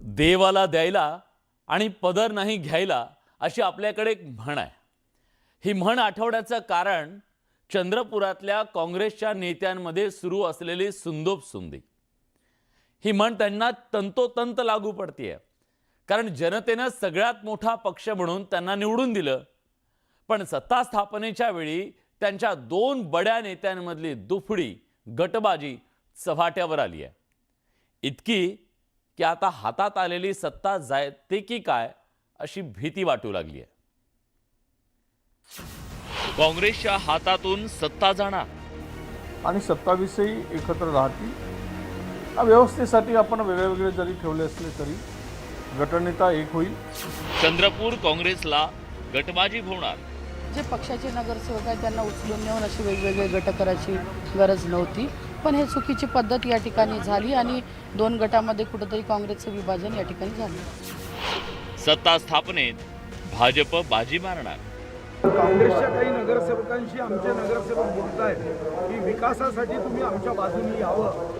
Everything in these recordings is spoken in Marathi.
देवाला द्यायला आणि पदर नाही घ्यायला अशी आपल्याकडे एक म्हण आहे. ही म्हण आठवण्याचं कारण चंद्रपुरातल्या काँग्रेसच्या नेत्यांमध्ये सुरू असलेली सुंदोपसुंदी ही म्हण त्यांना तंतोतंत लागू पडते कारण जनतेनं सगळ्यात मोठा पक्ष म्हणून त्यांना निवडून दिलं. पण सत्ता स्थापनेच्या वेळी त्यांच्या दोन बड्या नेत्यांमधली दुफडी गटबाजी चव्हाट्यावर आली आहे इतकी की आता हातात आलेली सत्ता जायते की काय अशी भीती वाटू लागली आहे काँग्रेसच्या हातातून सत्ता जाणार. आणि सत्तावीसही एकत्र राहतील. या व्यवस्थेसाठी आपण वेगळे वेगळे जरी ठेवले असले तरी गटनेता एक होईल. चंद्रपूर काँग्रेसला गटबाजी होणार. जे पक्षाचे नगरसेवक आहेत त्यांना उचलून नेऊन अशी वेगवेगळे गट करायची गरज नव्हती. पण हे चुकीची पद्धत या ठिकाणी झाली आणि दोन गटामध्ये कुठंतरी काँग्रेसचं विभाजन या ठिकाणी झालं. सत्ता स्थापनेत भाजप बाजी मारणार. काँग्रेसच्या काही नगरसेवकांशी आमचे नगरसेवक बोलत आहेत की विकासासाठी तुम्ही आमच्या बाजूनी यावं.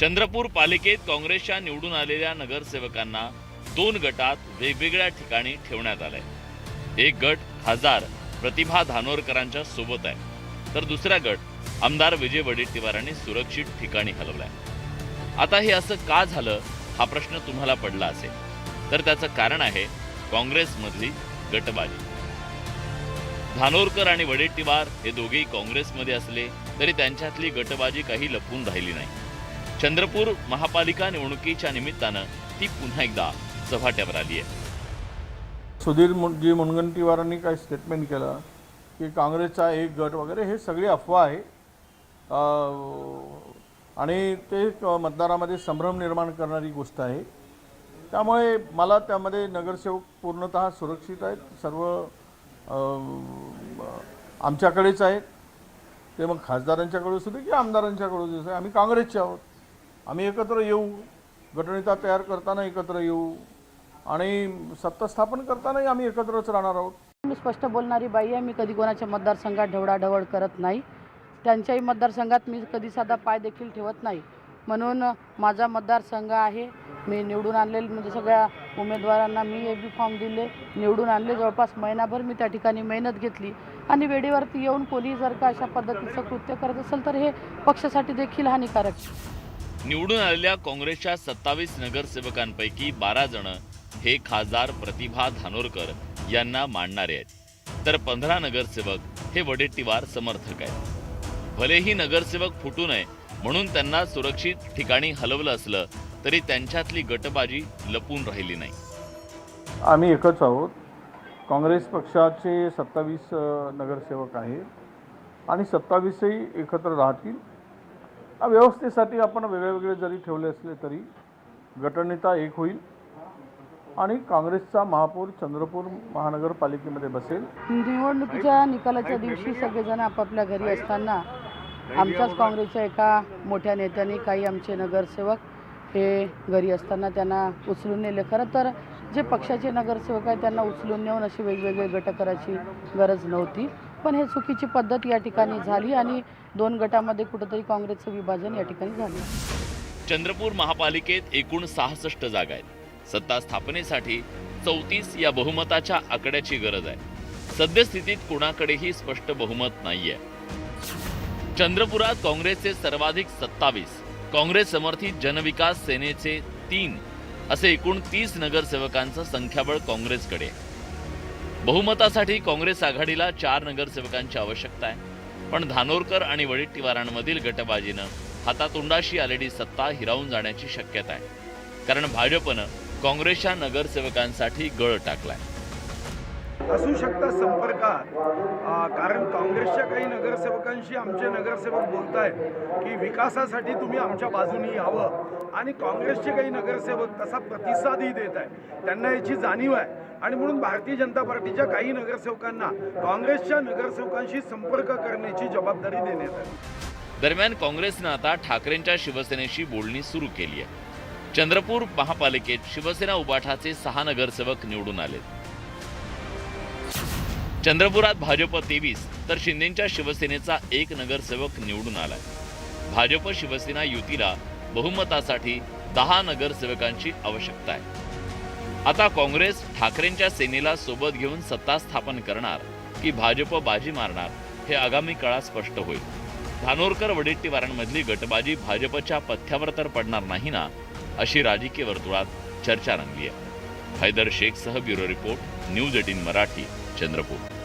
चंद्रपूर पालिकेत काँग्रेसच्या निवडून आलेल्या नगरसेवकांना दोन गटात वेगवेगळ्या ठिकाणी ठेवण्यात आलंय. एक गट खासदार प्रतिभा धानोरकरांच्या सोबत आहे तर दुसरा गट आमदार विजय वडेट्टीवारांनी सुरक्षित ठिकाणी हलवलाय. आता हे असं का झालं हा प्रश्न तुम्हाला पडला असेल. तर त्याचं कारण आहे काँग्रेसमधली गटबाजी. धानोरकर आणि वडेट्टीवार हे दोघेही काँग्रेसमध्ये असले तरी त्यांच्यातली गटबाजी काही लपून राहिली नाही. चंद्रपूर महापालिका निवडणुकीच्या निमित्तानं ती पुन्हा एकदा चव्हाट्यावर आली आहे. सुधीर जी मुनगंटीवारांनी काय स्टेटमेंट केलं की काँग्रेसचा एक गट वगैरे हे सगळी अफवा आहे. आणि ते एक मतदारामध्ये संभ्रम निर्माण करणारी गोष्ट आहे. त्यामुळे मला त्यामध्ये नगरसेवक पूर्णतः सुरक्षित आहेत. सर्व आमच्याकडेच आहेत. ते मग खासदारांच्याकडे असू दे की आमदारांच्याकडे असू दे आम्ही काँग्रेसचे आहोत. आम्ही एकत्र येऊ. गटनेता तयार करताना एकत्र येऊ. आणि सत्ता स्थापन करतानाही आम्ही एकत्रच राहणार आहोत. मी स्पष्ट बोलणारी बाई आहे. मी कधी कोणाच्या मतदारसंघात ढवळाढवळ करत नाही. त्यांच्याही मतदारसंघात मी कधी साधा पाय देखील ठेवत नाही. म्हणून माझा मतदारसंघ आहे. मी निवडून आणलेले म्हणजे सगळ्या उमेदवारांना मी ए बी फॉर्म दिले. निवडून आणले. जवळपास महिनाभर मी त्या ठिकाणी मेहनत घेतली. आणि वेळेवरती येऊन कोणी जर का अशा पद्धतीचं कृत्य करत असेल तर हे पक्षासाठी देखील हानिकारक निवडून आलेल्या काँग्रेसच्या सत्तावीस नगरसेवकांपैकी बारा जण हे खासदार प्रतिभा धानोरकर यांना मानणारे आहेत. तर पंधरा नगरसेवक हे वडेट्टीवार समर्थक आहेत. भलेही नगरसेवक फुटू नये म्हणून त्यांना सुरक्षित ठिकाणी हलवलं असलं तरी त्यांच्यातली गटबाजी लपून राहिली नाही. आम्ही एकच आहोत. काँग्रेस पक्षाचे सत्तावीस नगरसेवक आहेत आणि सत्तावीसही एकत्र राहतील. व्यवस्थेसाठी आपण वेगळेवेगळे जरी ठेवले असले तरी गटनेता एक होईल आणि काँग्रेसचा महापौर चंद्रपूर महानगरपालिकेमध्ये बसेल. निवडणुकीच्या निकालाच्या दिवशी सगळेजण आपापल्या घरी असताना आमच्याच काँग्रेसच्या एका मोठ्या नेत्याने काही आमचे नगरसेवक हे घरी असताना त्यांना उचलून नेले. खरं तर जे पक्षाचे नगरसेवक आहेत त्यांना उचलून नेऊन अशी वेगवेगळे गट करायची गरज नव्हती. पण हे चुकीची पद्धत या ठिकाणी झाली आणि दोन गटामध्ये कुठंतरी काँग्रेसचं विभाजन या ठिकाणी झालं. चंद्रपूर महापालिकेत एकूण सहासष्ट जागा आहेत. सत्ता स्थापनेसाठी चौतीस या बहुमताच्या आकड्याची गरज आहे. सद्यस्थितीत कुणाकडेही स्पष्ट बहुमत नाहीये. चंद्रपुरात काँग्रेसचे सर्वाधिक सत्तावीस काँग्रेस समर्थित जनविकास सेनेचे तीन असे एकूण तीस नगरसेवकांचं संख्याबळ काँग्रेसकडे आहे. बहुमतासाठी काँग्रेस आघाडीला चार नगरसेवकांची आवश्यकता आहे. पण धानोरकर आणि वडेट्टीवारांमधील गटबाजीनं हातातोंडाशी आलेली सत्ता हिरावून जाण्याची शक्यता आहे. कारण भाजपनं काँग्रेसच्या नगरसेवकांसाठी गळ टाकलाय. असू शकता संपर्कात. कारण काँग्रेसच्या काही नगरसेवकांशी आमचे नगरसेवक बोलत आहेत की विकासासाठी तुम्ही आमच्या बाजूनी यावं. आणि काँग्रेसचे काही नगरसेवक तसा प्रतिसादही देत आहे त्यांना याची जाणीव आहे. आणि म्हणून भारतीय जनता पार्टीच्या काही नगरसेवकांना काँग्रेसच्या नगरसेवकांशी संपर्क करण्याची जबाबदारी देण्यात आली. दरम्यान काँग्रेसनं आता ठाकरेंच्या शिवसेनेशी बोलणी सुरू केली आहे. चंद्रपूर महापालिकेत शिवसेना उबाठाचे सहा नगरसेवक निवडून आलेत. चंद्रपुरात भाजप तेवीस तर शिंदेच्या शिवसेनेचा एक नगरसेवक निवडून आलाय. भाजप शिवसेना युतीला बहुमतासाठी दहा नगरसेवकांची आवश्यकता आहे. आता काँग्रेस ठाकरेंच्या सेनेला सोबत घेऊन सत्ता स्थापन करणार की भाजप बाजी मारणार हे आगामी काळात स्पष्ट होईल. धानोरकर वडेट्टीवारांमधली गटबाजी भाजपच्या पथ्यावर तर पडणार नाही ना अशी राजकीय वर्तुळात चर्चा रंगली आहे. Haidar शेखसह bureau report news eighteen Marathi Chandrapur.